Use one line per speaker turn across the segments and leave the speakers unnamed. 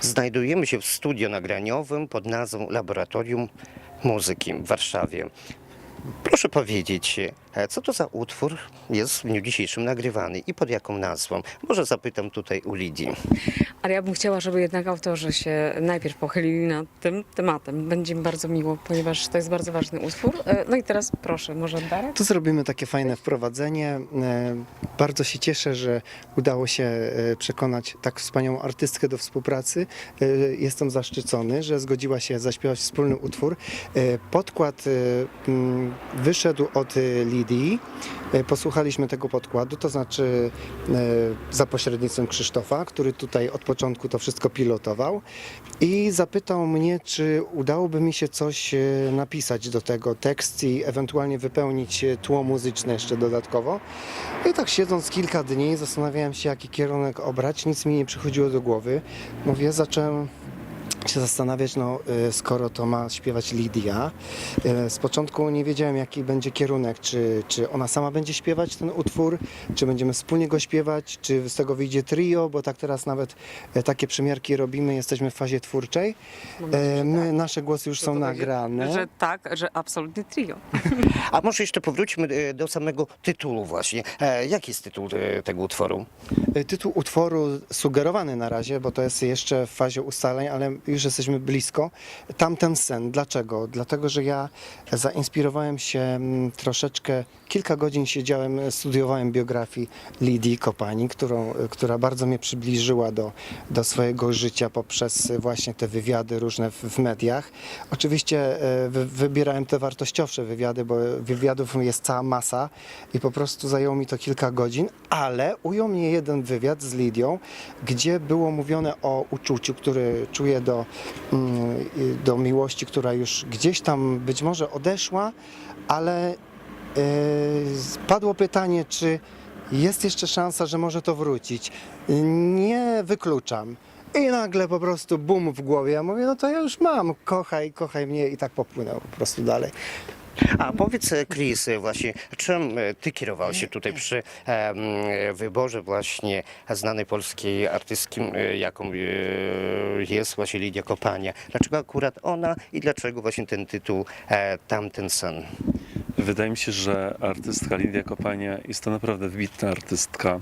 Znajdujemy się w studio nagraniowym pod nazwą Laboratorium Muzyki w Warszawie. Proszę powiedzieć, co to za utwór jest w dniu dzisiejszym nagrywany i pod jaką nazwą? Może zapytam tutaj u Lidii.
Ale ja bym chciała, żeby jednak autorzy się najpierw pochylili nad tym tematem. Będzie mi bardzo miło, ponieważ to jest bardzo ważny utwór. E, No i teraz proszę, może Darek?
Tu zrobimy takie fajne wprowadzenie. E, Bardzo się cieszę, że udało się e, przekonać tak wspaniałą artystkę do współpracy. E, Jestem zaszczycony, że zgodziła się zaśpiewać wspólny utwór. E, Podkład e, wyszedł od e, Lidii. E, Posłuchaliśmy tego podkładu, to znaczy e, za pośrednictwem Krzysztofa, który tutaj od początku to wszystko pilotował i zapytał mnie, czy udałoby mi się coś e, napisać do tego, tekst i ewentualnie wypełnić tło muzyczne jeszcze dodatkowo. I tak siedząc kilka dni zastanawiałem się, jaki kierunek obrać, nic mi nie przychodziło do głowy. Mówię, zacząłem się zastanawiać, no y, skoro to ma śpiewać Lidia. y, Z początku nie wiedziałem jaki będzie kierunek, czy, czy ona sama będzie śpiewać ten utwór, czy będziemy wspólnie go śpiewać, czy z tego wyjdzie trio, bo tak teraz nawet y, takie przymiarki robimy, jesteśmy w fazie twórczej.
Nadzieję,
My, nasze głosy już są
będzie-
nagrane.
Że tak, że absolutnie trio.
A może jeszcze powróćmy do samego tytułu właśnie. E, Jaki jest tytuł tego utworu?
Tytuł utworu sugerowany na razie, bo to jest jeszcze w fazie ustaleń, ale już jesteśmy blisko. Tamten sen. Dlaczego? Dlatego, że ja zainspirowałem się mm, troszeczkę, kilka godzin siedziałem, studiowałem biografii Lidii Kopani, którą, która bardzo mnie przybliżyła do, do swojego życia poprzez właśnie te wywiady różne w, w mediach. Oczywiście e, wy, wybierałem te wartościowsze wywiady, bo wywiadów jest cała masa i po prostu zajęło mi to kilka godzin, ale ujął mnie jeden wywiad z Lidią, gdzie było mówione o uczuciu, który czuję do, mm, do miłości, która już gdzieś tam być może odeszła, ale yy, padło pytanie, czy jest jeszcze szansa, że może to wrócić. Nie wykluczam. I nagle po prostu bum w głowie. Ja mówię, no to ja już mam, kochaj, kochaj mnie i tak popłynął po prostu dalej.
A powiedz, e, Chris, e, właśnie, czym e, ty kierowałeś się tutaj przy wyborze właśnie znanej polskiej artystki, jaką e, jest właśnie Lidia Kopania? Dlaczego akurat ona i dlaczego właśnie ten tytuł e, Tamten sen?
Wydaje mi się, że artystka Lidia Kopania jest to naprawdę wybitna artystka.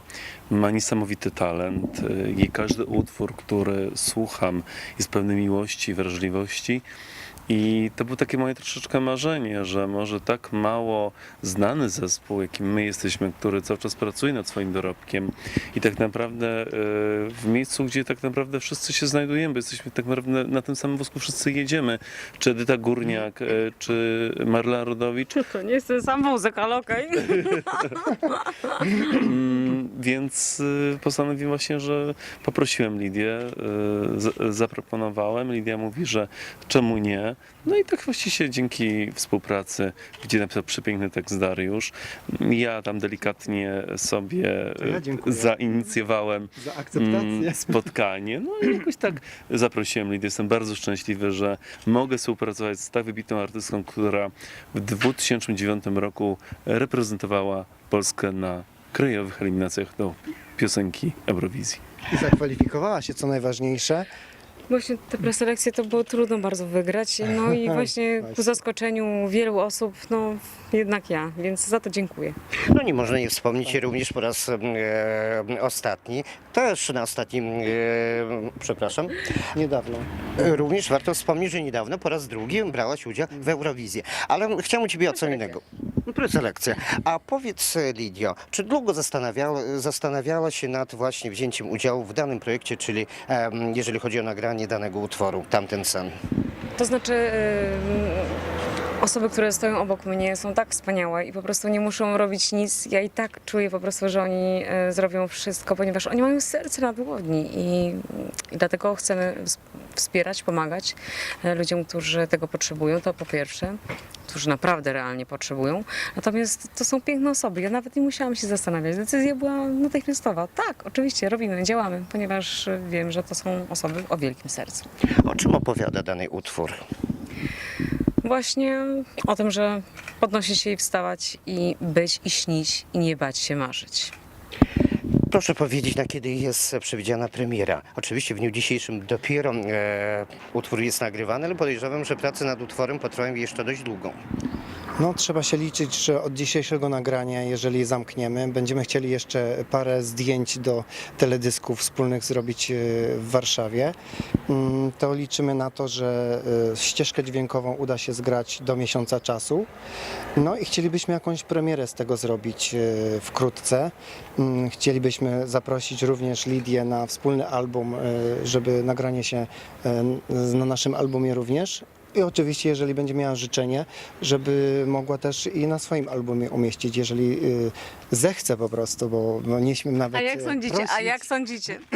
Ma niesamowity talent. Jej każdy utwór, który słucham, jest pełny miłości i wrażliwości. I to było takie moje troszeczkę marzenie, że może tak mało znany zespół, jakim my jesteśmy, który cały czas pracuje nad swoim dorobkiem i tak naprawdę e, w miejscu, gdzie tak naprawdę wszyscy się znajdujemy, bo jesteśmy tak naprawdę na tym samym wózku wszyscy jedziemy, czy Edyta Górniak, e, czy Marla Rodowicz,
To nie jest ten sam muzyk, ale okej.
Mm, Więc y, postanowiłem właśnie, że poprosiłem Lidię, zaproponowałem. Lidia mówi, że czemu nie. No i tak właściwie dzięki współpracy, gdzie napisał przepiękny tekst Dariusz, ja tam delikatnie sobie
ja dziękuję.
zainicjowałem
Za
mm, spotkanie. No i jakoś tak zaprosiłem Lidię. Jestem bardzo szczęśliwy, że mogę współpracować z tak wybitną artystką, która w 2009 roku reprezentowała Polskę na krajowych eliminacjach do piosenki Eurowizji.
I zakwalifikowała się, co najważniejsze.
Właśnie te preselekcje to było trudno bardzo wygrać. No i właśnie ku zaskoczeniu wielu osób, no jednak ja, więc za to dziękuję.
No nie można nie wspomnieć również po raz e, ostatni, też na ostatnim, e, przepraszam,
Niedawno.
Również warto wspomnieć, że niedawno po raz drugi brałaś udział w Eurowizji. Ale chciałem Ciebie o co innego. Preselekcja. A powiedz e, Lidio, czy długo zastanawiała, zastanawiała się nad właśnie wzięciem udziału w danym projekcie, czyli jeżeli chodzi o nagranie danego utworu, Tamten sen?
To znaczy, ym, osoby, które stoją obok mnie są tak wspaniałe i po prostu nie muszą robić nic. Ja i tak czuję po prostu, że oni y, zrobią wszystko, ponieważ oni mają serce na dłoni i, i dlatego chcemy wspierać, pomagać y, ludziom, którzy tego potrzebują, to po pierwsze, którzy naprawdę realnie potrzebują. Natomiast to są piękne osoby. Ja nawet nie musiałam się zastanawiać. Decyzja była natychmiastowa. Tak, oczywiście, robimy, działamy, ponieważ y, wiem, że to są osoby o wielkim sercu.
O czym opowiada dany utwór?
Właśnie o tym, że podnosić się i wstawać i być i śnić i nie bać się marzyć.
Proszę powiedzieć, na kiedy jest przewidziana premiera? Oczywiście w dniu dzisiejszym dopiero e, utwór jest nagrywany, ale podejrzewam, że prace nad utworem potrwają jeszcze dość długo.
No, trzeba się liczyć, że od dzisiejszego nagrania, jeżeli zamkniemy, będziemy chcieli jeszcze parę zdjęć do teledysków wspólnych zrobić e, w Warszawie. Mm, To liczymy na to, że e, ścieżkę dźwiękową uda się zgrać do miesiąca czasu. No i chcielibyśmy jakąś premierę z tego zrobić e, wkrótce. Mm, Chcielibyśmy zaprosić również Lidię na wspólny album, żeby nagranie się na naszym albumie również. I oczywiście, jeżeli będzie miała życzenie, żeby mogła też i na swoim albumie umieścić, jeżeli y, zechce po prostu, bo no, nie śmiem nawet
A jak
e,
sądzicie? A
prosić.
jak sądzicie?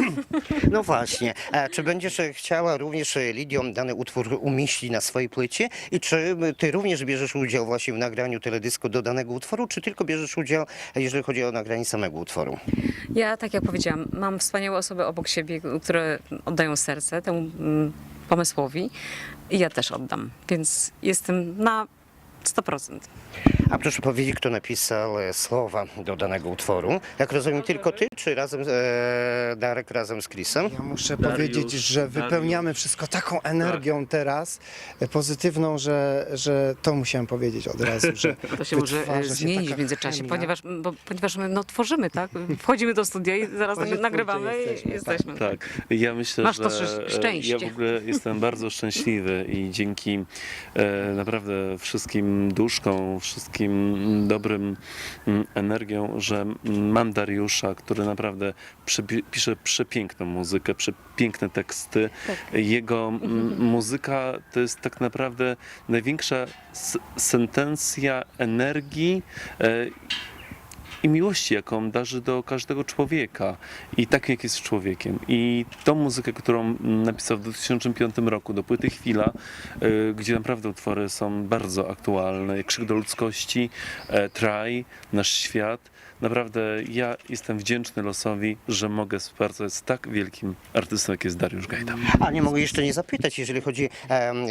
No właśnie. A czy będziesz e, chciała również e, Lidią dany utwór umieścić na swojej płycie? I czy e, ty również bierzesz udział właśnie w nagraniu teledysku do danego utworu, czy tylko bierzesz udział, e, jeżeli chodzi o nagranie samego utworu?
Ja, tak jak powiedziałam, mam wspaniałe osoby obok siebie, które oddają serce temu mm, pomysłowi i ja też oddam, więc jestem na 100%.
A proszę powiedzieć, kto napisał e, słowa do danego utworu? Jak rozumiem, tylko ty, czy razem, e, Darek razem z Chrisem?
Ja muszę
Dariusz,
powiedzieć, że
Dariusz.
wypełniamy wszystko taką energią teraz, e, pozytywną, że, że to musiałem powiedzieć od razu, że
To się może
wytwarza
e,
się
zmienić
taka
w międzyczasie,
chemia.
ponieważ, bo, ponieważ my no, tworzymy, tak? Wchodzimy do studia i zaraz
Tworzycy
nagrywamy
jesteśmy,
i
tak.
jesteśmy.
Tak, ja myślę,
Masz
że
to szczę-
e,
szczęście.
ja w ogóle jestem bardzo szczęśliwy i dzięki e, naprawdę wszystkim duszkom, wszystkim dobrym mm, energiom, że mam Dariusza, który naprawdę pisze przepiękną muzykę, przepiękne teksty. Jego mm, muzyka to jest tak naprawdę największa sentencja energii e, i miłości, jaką darzy do każdego człowieka i tak jak jest człowiekiem. I tą muzykę, którą napisał w 2005 roku do płyty Chwila, y, gdzie naprawdę utwory są bardzo aktualne, Krzyk do ludzkości, e, Traj, Nasz świat. Naprawdę ja jestem wdzięczny losowi, że mogę współpracować z tak wielkim artystą, jak jest Dariusz Gajda.
A nie mogę jeszcze nie zapytać, jeżeli chodzi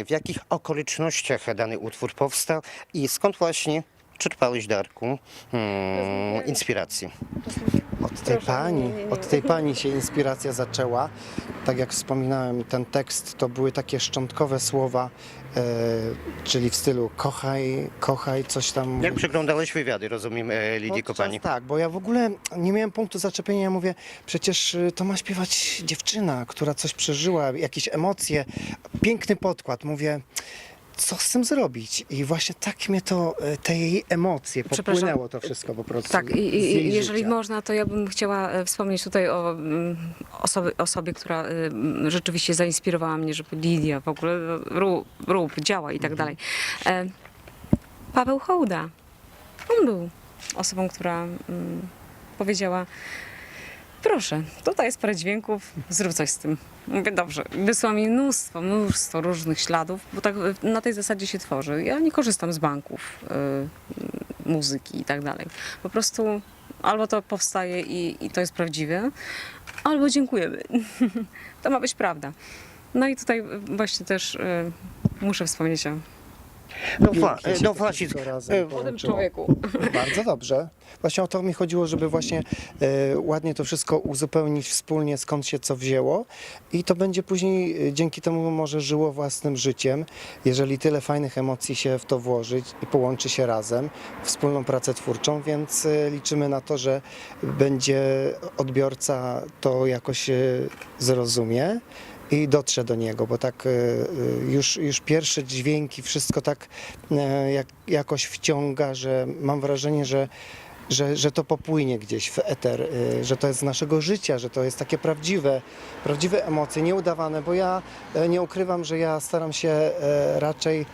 w jakich okolicznościach dany utwór powstał i skąd właśnie czerpałeś, Darku, hmm, inspiracji?
Od tej pani, od tej pani się inspiracja zaczęła. Tak jak wspominałem, ten tekst to były takie szczątkowe słowa, e, czyli w stylu kochaj, kochaj, coś tam.
Jak przeglądałeś wywiady, rozumiem, e, Lidii
Podczas-
Kopani?
Tak, bo ja w ogóle nie miałem punktu zaczepienia. Ja mówię, przecież y, to ma śpiewać dziewczyna, która coś przeżyła, jakieś emocje, piękny podkład. Mówię, co z tym zrobić? I właśnie tak mnie to, y, te jej emocje, popłynęło to wszystko po prostu.
Tak, i, i jeżeli
życia.
można, to ja bym chciała e, wspomnieć tutaj o mm, osoby, osobie, która mm, rzeczywiście zainspirowała mnie, żeby Lidia w ogóle rób, rób działa i tak
Mhm.
dalej. E, Paweł Hołda. On był osobą, która mm, powiedziała proszę, tutaj jest parę dźwięków, zrób coś z tym. Mówię, dobrze. Wysłał mi mnóstwo, mnóstwo różnych śladów, bo tak na tej zasadzie się tworzy. Ja nie korzystam z banków y, muzyki i tak dalej. Po prostu albo to powstaje i, i to jest prawdziwe, albo dziękujemy. to ma być prawda. No i tutaj właśnie też y, muszę wspomnieć o
No,
Pięknie
wła-
się
no
to
właśnie,
wszystko
e,
razem
w-
połączyło.
człowieku.
Bardzo dobrze. Właśnie o to mi chodziło, żeby właśnie e, ładnie to wszystko uzupełnić wspólnie, skąd się co wzięło i to będzie później e, dzięki temu może żyło własnym życiem, jeżeli tyle fajnych emocji się w to włożyć i połączy się razem, wspólną pracę twórczą, więc e, liczymy na to, że będzie odbiorca to jakoś e, zrozumie i dotrze do niego, bo tak e, e, już, już pierwsze dźwięki, wszystko tak e, jak, jakoś wciąga, że mam wrażenie, że, że, że to popłynie gdzieś w eter, e, że to jest z naszego życia, że to jest takie prawdziwe, prawdziwe emocje, nieudawane, bo ja e, nie ukrywam, że ja staram się e, raczej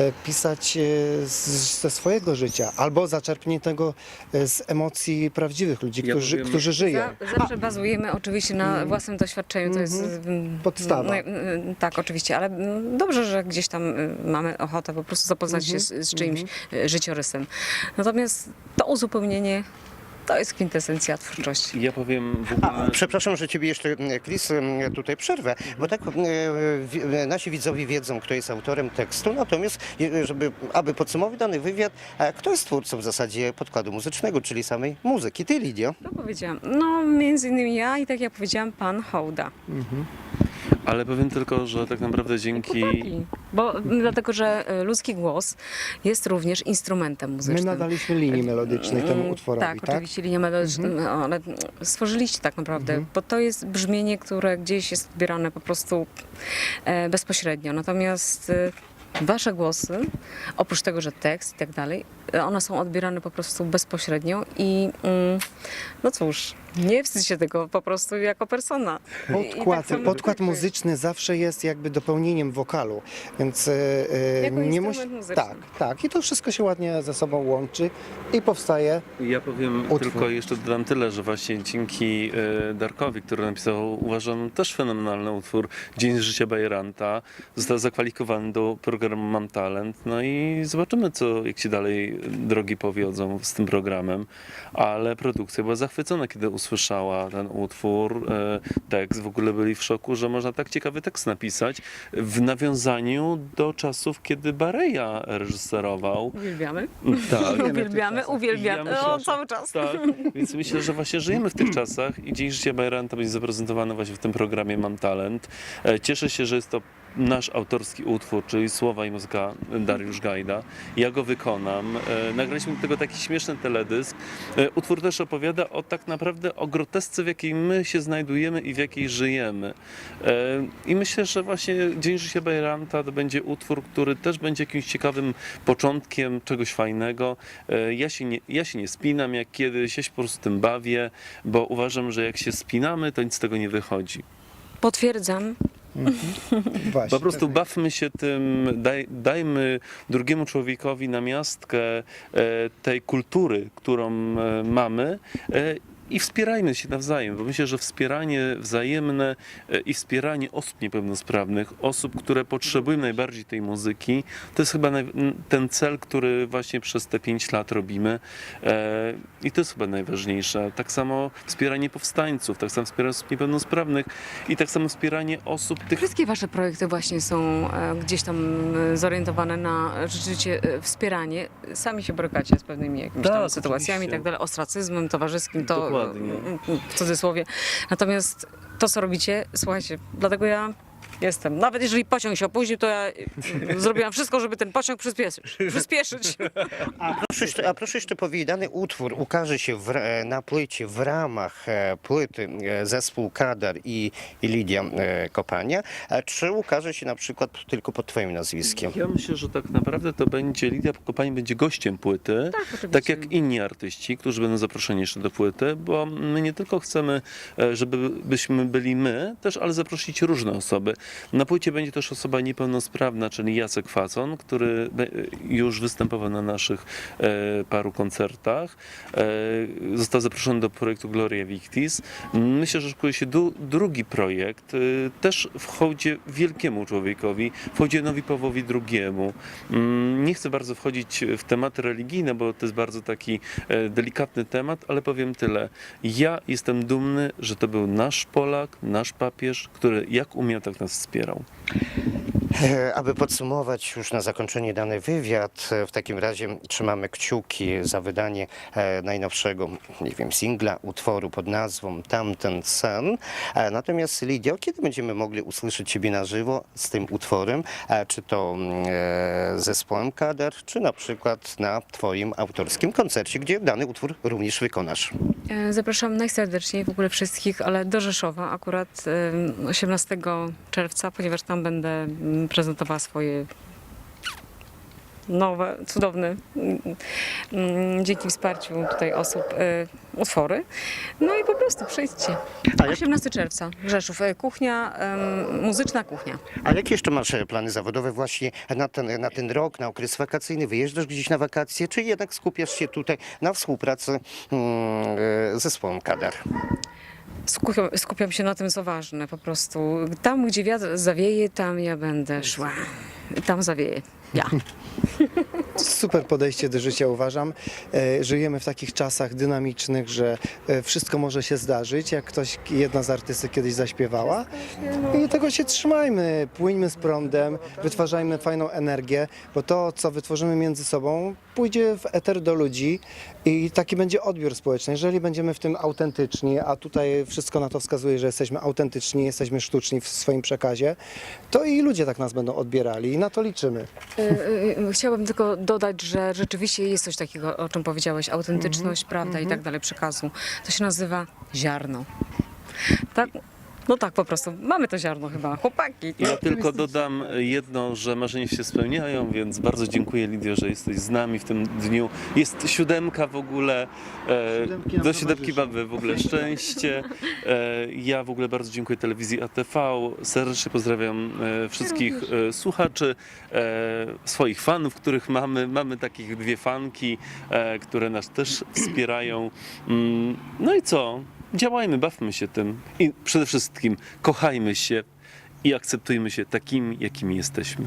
e, pisać z, ze swojego życia albo zaczerpniętego e, z emocji prawdziwych ludzi,
Ja
którzy,
powiem-
którzy żyją.
Za, zawsze bazujemy oczywiście na własnym doświadczeniu, to jest mm,
Mhm. Podstawa.
no, mm, tak, oczywiście, ale mm, dobrze, że gdzieś tam y, mamy ochotę po prostu zapoznać się z, z czyimś y, życiorysem. Natomiast to uzupełnienie to jest kwintesencja twórczości.
Ja powiem w
A,
ogóle...
przepraszam, że ciebie jeszcze, m, Chris, m, tutaj przerwę, bo tak wi- m, nasi widzowie wiedzą, kto jest autorem tekstu, natomiast żeby, aby podsumować dany wywiad, a kto jest twórcą w zasadzie podkładu muzycznego, czyli samej muzyki? Ty, Lidio?
To powiedziałam. No, między innymi ja i tak jak powiedziałam, pan Hołda.
Ale powiem tylko, że tak naprawdę dzięki...
Chłopaki. Bo dlatego, że e, ludzki głos jest również instrumentem
My
muzycznym.
nadaliśmy linii melodycznej temu
Mm,
utworowi,
tak,
tak?
oczywiście linia melodyczna, no, ale stworzyliście tak naprawdę, bo to jest brzmienie, które gdzieś jest odbierane po prostu e, bezpośrednio. Natomiast e, wasze głosy, oprócz tego, że tekst i tak dalej, one są odbierane po prostu bezpośrednio i mm, no cóż, nie wstydź się tego po prostu jako persona. I- i
Podkład,
tak
podkład muzyczny zawsze jest jakby dopełnieniem wokalu, więc e, e,
Jako
nie musi.
muzyczny.
Tak, tak. I to wszystko się ładnie ze sobą łączy i powstaje.
Ja powiem
Utwór.
tylko jeszcze dodam tyle, że właśnie dzięki e, Darkowi, który napisał, uważam, też fenomenalny utwór Dzień Życia Bajranta, został zakwalifikowany do programu Mam Talent. No i zobaczymy, co, jak się dalej drogi powiodzą z tym programem. Ale produkcja była zachwycona, kiedy usłyszała ten utwór, e, tekst. W ogóle byli w szoku, że można tak ciekawy tekst napisać w nawiązaniu do czasów, kiedy Bareja reżyserował.
Uwielbiamy.
Tak.
Uwielbiamy, uwielbiamy.
Ja myślę,
o,
że-
cały czas.
Tak, więc myślę, że właśnie żyjemy w tych czasach i Dzień Życia Bajranta będzie zaprezentowany właśnie w tym programie Mam Talent. E, Cieszę się, że jest to nasz autorski utwór, czyli słowa i muzyka Dariusz Gajda. Ja go wykonam. E, Nagraliśmy do tego taki śmieszny teledysk. E, Utwór też opowiada o tak naprawdę o grotesce, w jakiej my się znajdujemy i w jakiej żyjemy. E, I myślę, że właśnie Dzień Życia Bajranta to będzie utwór, który też będzie jakimś ciekawym początkiem czegoś fajnego. Ja się nie, ja się nie spinam jak kiedyś, ja się po prostu tym bawię, bo uważam, że jak się spinamy, to nic z tego nie wychodzi.
Potwierdzam.
Właśnie.
Po prostu bawmy się tym, daj, dajmy drugiemu człowiekowi namiastkę e, tej kultury, którą e, mamy. I wspierajmy się nawzajem, bo myślę, że wspieranie wzajemne e, i wspieranie osób niepełnosprawnych, osób, które potrzebują najbardziej tej muzyki, to jest chyba ten cel, który właśnie przez te pięć lat robimy e, i to jest chyba najważniejsze. Tak samo wspieranie powstańców, tak samo wspieranie osób niepełnosprawnych i tak samo wspieranie osób tych
Wszystkie wasze projekty właśnie są e, gdzieś tam zorientowane na rzeczywiście wspieranie. Sami się borykacie z pewnymi jakimiś tam
Tak,
sytuacjami i
oczywiście.
tak dalej, ostracyzmem towarzyskim, to
Dokładnie.
w cudzysłowie. Natomiast to, co robicie, słuchajcie, dlatego ja jestem. Nawet jeżeli pociąg się opóźnił, to ja zrobiłam wszystko, żeby ten pociąg przyspieszyć. przyspieszyć.
Proszę jeszcze, a proszę jeszcze powiedzieć, dany utwór ukaże się w, ra- na płycie w ramach e, płyty e, zespół Kadar i, i Lidia e, Kopania, a czy ukaże się na przykład tylko pod twoim nazwiskiem?
Ja myślę, że tak naprawdę to będzie, Lidia Kopani będzie gościem płyty,
Tak, oczywiście.
tak jak inni artyści, którzy będą zaproszeni jeszcze do płyty, bo my nie tylko chcemy, e, żeby byśmy byli my, też, ale zaprosić różne osoby. Na płycie będzie też osoba niepełnosprawna, czyli Jacek Facon, który już występował na naszych e, paru koncertach. E, został zaproszony do projektu Gloria Victis. Myślę, że szykuje się drugi projekt, e, też w hołdzie wielkiemu człowiekowi, w hołdzie Nowi Pawłowi II. Mm, Nie chcę bardzo wchodzić w tematy religijne, bo to jest bardzo taki delikatny temat, ale powiem tyle. Ja jestem dumny, że to był nasz Polak, nasz papież, który jak umiał, tak nas сферам.
E, Aby podsumować już na zakończenie dany wywiad, e, w takim razie trzymamy kciuki za wydanie e, najnowszego, nie wiem, singla, utworu pod nazwą Tamten Sen. Natomiast Lidio, kiedy będziemy mogli usłyszeć Ciebie na żywo z tym utworem? Czy to mm, zespołem Kader, czy na przykład na Twoim autorskim koncercie, gdzie dany utwór również wykonasz?
Zapraszam najserdeczniej w ogóle wszystkich, ale do Rzeszowa akurat em, 18 czerwca, ponieważ tam będę mm, prezentowała swoje nowe, cudowne, mm, dzięki wsparciu tutaj osób, e, utwory. No i po prostu przyjdźcie.
A jak-
18 czerwca, Rzeszów, e, kuchnia, muzyczna kuchnia.
A jakie jeszcze masz e, plany zawodowe właśnie na ten, na ten rok, na okres wakacyjny? Wyjeżdżasz gdzieś na wakacje, czy jednak skupiasz się tutaj na współpracy mm, e, z zespołem Kadar?
Skupiam, skupiam się na tym, co ważne po prostu. Tam, gdzie wiatr zawieje, tam ja będę szła. Tam zawieje. Ja.
super podejście do życia uważam. E, Żyjemy w takich czasach dynamicznych, że e, wszystko może się zdarzyć. Jak ktoś, jedna z artystek kiedyś zaśpiewała. I tego się trzymajmy, płyńmy z prądem, wytwarzajmy fajną energię, bo to, co wytworzymy między sobą, pójdzie w eter do ludzi i taki będzie odbiór społeczny. Jeżeli będziemy w tym autentyczni, a tutaj wszystko na to wskazuje, że jesteśmy autentyczni, jesteśmy sztuczni w swoim przekazie, to i ludzie tak nas będą odbierali i na to liczymy.
Y, Chciałabym tylko dodać, że rzeczywiście jest coś takiego, o czym powiedziałeś, autentyczność, prawda i tak dalej przekazu. To się nazywa ziarno. Tak? No tak po prostu. Mamy to ziarno chyba, chłopaki.
Ja tylko dodam jedno, że marzenia się spełniają, więc bardzo dziękuję Lidio, że jesteś z nami w tym dniu. Jest siódemka w ogóle, e, do siódemki mamy w ogóle szczęście. E, ja w ogóle bardzo dziękuję telewizji ATV, serdecznie pozdrawiam e, wszystkich e, słuchaczy, e, swoich fanów, których mamy. Mamy takich dwie fanki, e, które nas też wspierają. Mm, no i co? Działajmy, bawmy się tym i przede wszystkim kochajmy się i akceptujmy się takimi, jakimi jesteśmy.